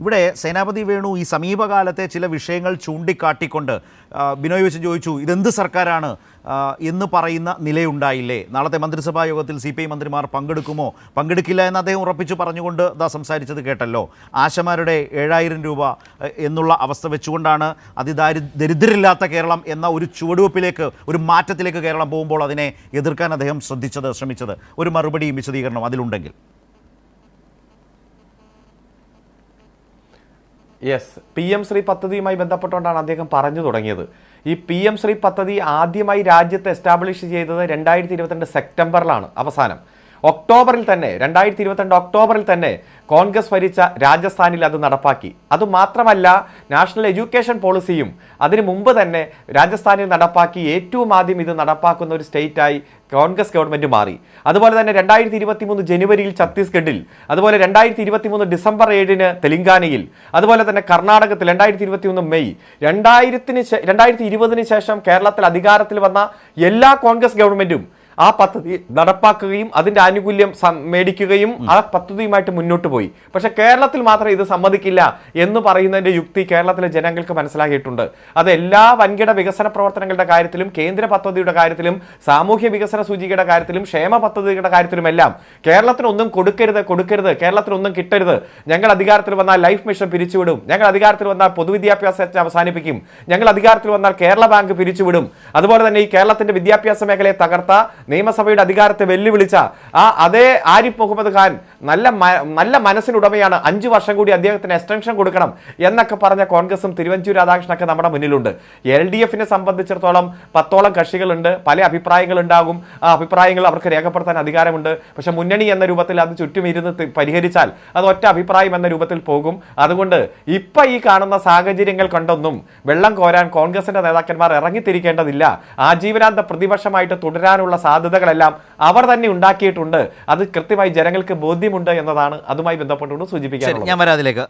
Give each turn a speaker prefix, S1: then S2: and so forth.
S1: ഇവിടെ സേനാപതി വേണു ഈ സമീപകാലത്തെ ചില വിഷയങ്ങൾ ചൂണ്ടിക്കാട്ടിക്കൊണ്ട് ബിനോയ് വെച്ച് ചോദിച്ചു ഇതെന്ത് സർക്കാരാണ്? എന്ന് പറയുന്ന നിലയുണ്ടായില്ലേ? നാളത്തെ മന്ത്രിസഭാ യോഗത്തിൽ സി പി ഐ മന്ത്രിമാർ പങ്കെടുക്കുമോ? പങ്കെടുക്കില്ല എന്ന് അദ്ദേഹം ഉറപ്പിച്ചു പറഞ്ഞുകൊണ്ട് ദാ സംസാരിച്ചത് കേട്ടല്ലോ. ആശമാരുടെ ഏഴായിരം രൂപ എന്നുള്ള അവസ്ഥ വെച്ചുകൊണ്ടാണ് അതിദാരി ദരിദ്രരില്ലാത്ത കേരളം എന്ന ഒരു ചുവടുവെപ്പിലേക്ക് ഒരു മാറ്റത്തിലേക്ക് കേരളം പോകുമ്പോൾ അതിനെ എതിർക്കാൻ അദ്ദേഹം ശ്രദ്ധിച്ചത് ശ്രമിച്ചത്. ഒരു മറുപടിയും വിശദീകരണം അതിലുണ്ടെങ്കിൽ.
S2: യെസ് പി എം ശ്രീ പദ്ധതിയുമായി ബന്ധപ്പെട്ടുകൊണ്ടാണ് അദ്ദേഹം പറഞ്ഞു തുടങ്ങിയത്. ഈ പി എം ശ്രീ പദ്ധതി ആദ്യമായി രാജ്യത്ത് എസ്റ്റാബ്ലിഷ് ചെയ്തത് രണ്ടായിരത്തി ഇരുപത്തിരണ്ട് സെപ്റ്റംബറിലാണ് അവസാനം. ഒക്ടോബറിൽ തന്നെ രണ്ടായിരത്തി ഇരുപത്തിരണ്ട് ഒക്ടോബറിൽ തന്നെ കോൺഗ്രസ് ഭരിച്ച രാജസ്ഥാനിൽ അത് നടപ്പാക്കി. അതുമാത്രമല്ല നാഷണൽ എഡ്യൂക്കേഷൻ പോളിസിയും അതിനു മുമ്പ് തന്നെ രാജസ്ഥാനിൽ നടപ്പാക്കി ഏറ്റവും ആദ്യം ഇത് നടപ്പാക്കുന്ന ഒരു സ്റ്റേറ്റായി കോൺഗ്രസ് ഗവൺമെന്റ് മാറി. അതുപോലെ തന്നെ രണ്ടായിരത്തി ഇരുപത്തി മൂന്ന് ജനുവരിയിൽ ഛത്തീസ്ഗഡിൽ അതുപോലെ രണ്ടായിരത്തി ഇരുപത്തി മൂന്ന് ഡിസംബർ ഏഴിന് തെലങ്കാനയിൽ അതുപോലെ തന്നെ കർണാടകത്തിൽ രണ്ടായിരത്തി ഇരുപത്തി ഒന്ന് മെയ് രണ്ടായിരത്തിന് രണ്ടായിരത്തി ഇരുപതിന് ശേഷം കേരളത്തിൽ അധികാരത്തിൽ വന്ന എല്ലാ കോൺഗ്രസ് ഗവൺമെന്റും ആ പദ്ധതി നടപ്പാക്കുകയും അതിന്റെ ആനുകൂല്യം മേടിക്കുകയും ആ പദ്ധതിയുമായിട്ട് മുന്നോട്ട് പോയി. പക്ഷെ കേരളത്തിൽ മാത്രം ഇത് സമ്മതിക്കില്ല എന്ന് പറയുന്നതിന്റെ യുക്തി കേരളത്തിലെ ജനങ്ങൾക്ക് മനസ്സിലാക്കിയിട്ടുണ്ട്. അത് എല്ലാ വൻകിട വികസന പ്രവർത്തനങ്ങളുടെ കാര്യത്തിലും കേന്ദ്ര പദ്ധതിയുടെ കാര്യത്തിലും സാമൂഹ്യ വികസന സൂചികയുടെ കാര്യത്തിലും ക്ഷേമ പദ്ധതികളുടെ കാര്യത്തിലുമെല്ലാം കേരളത്തിനൊന്നും കൊടുക്കരുത് കൊടുക്കരുത് കേരളത്തിനൊന്നും കിട്ടരുത്. ഞങ്ങൾ അധികാരത്തിൽ വന്നാൽ ലൈഫ് മിഷൻ പിരിച്ചുവിടും. ഞങ്ങൾ അധികാരത്തിൽ വന്നാൽ പൊതുവിദ്യാഭ്യാസത്തെ അവസാനിപ്പിക്കും. ഞങ്ങൾ അധികാരത്തിൽ വന്നാൽ കേരള ബാങ്ക് പിരിച്ചുവിടും. അതുപോലെ തന്നെ ഈ കേരളത്തിന്റെ വിദ്യാഭ്യാസ മേഖലയെ തകർത്ത നിയമസഭയുടെ അധികാരത്തെ വെല്ലുവിളിച്ച ആ അതേ ആരിഫ് മുഹമ്മദ് ഖാൻ നല്ല നല്ല മനസ്സിനുടമയാണ്. അഞ്ചു വർഷം കൂടി അദ്ദേഹത്തിന് എക്സ്റ്റൻഷൻ കൊടുക്കണം എന്നൊക്കെ പറഞ്ഞ കോൺഗ്രസും തിരുവഞ്ചൂർ രാധാകൃഷ്ണനൊക്കെ നമ്മുടെ മുന്നിലുണ്ട്. എൽ ഡി എഫിനെ സംബന്ധിച്ചിടത്തോളം പത്തോളം കക്ഷികളുണ്ട്. പല അഭിപ്രായങ്ങൾ ഉണ്ടാകും ആ അഭിപ്രായങ്ങൾ അവർക്ക് രേഖപ്പെടുത്താൻ അധികാരമുണ്ട്. പക്ഷെ മുന്നണി എന്ന രൂപത്തിൽ അത് ചുറ്റും ഇരുന്ന് പരിഹരിച്ചാൽ അത് ഒറ്റ അഭിപ്രായം എന്ന രൂപത്തിൽ പോകും. അതുകൊണ്ട് ഇപ്പം ഈ കാണുന്ന സാഹചര്യങ്ങൾ കണ്ടൊന്നും വെള്ളം കോരാൻ കോൺഗ്രസിന്റെ നേതാക്കന്മാർ ഇറങ്ങിത്തിരിക്കേണ്ടതില്ല. ആജീവനാന്ത പ്രതിപക്ഷമായിട്ട് തുടരാനുള്ള സാധ്യതകളെല്ലാം അവർ തന്നെ ഉണ്ടാക്കിയിട്ടുണ്ട്. അത് കൃത്യമായി ജനങ്ങൾക്ക് ബോധ്യമുണ്ട് എന്നതാണ് അതുമായി ബന്ധപ്പെട്ടുകൊണ്ട് സൂചിപ്പിക്കുന്നത്
S1: ഞാൻ വരാം അതിലേക്ക്.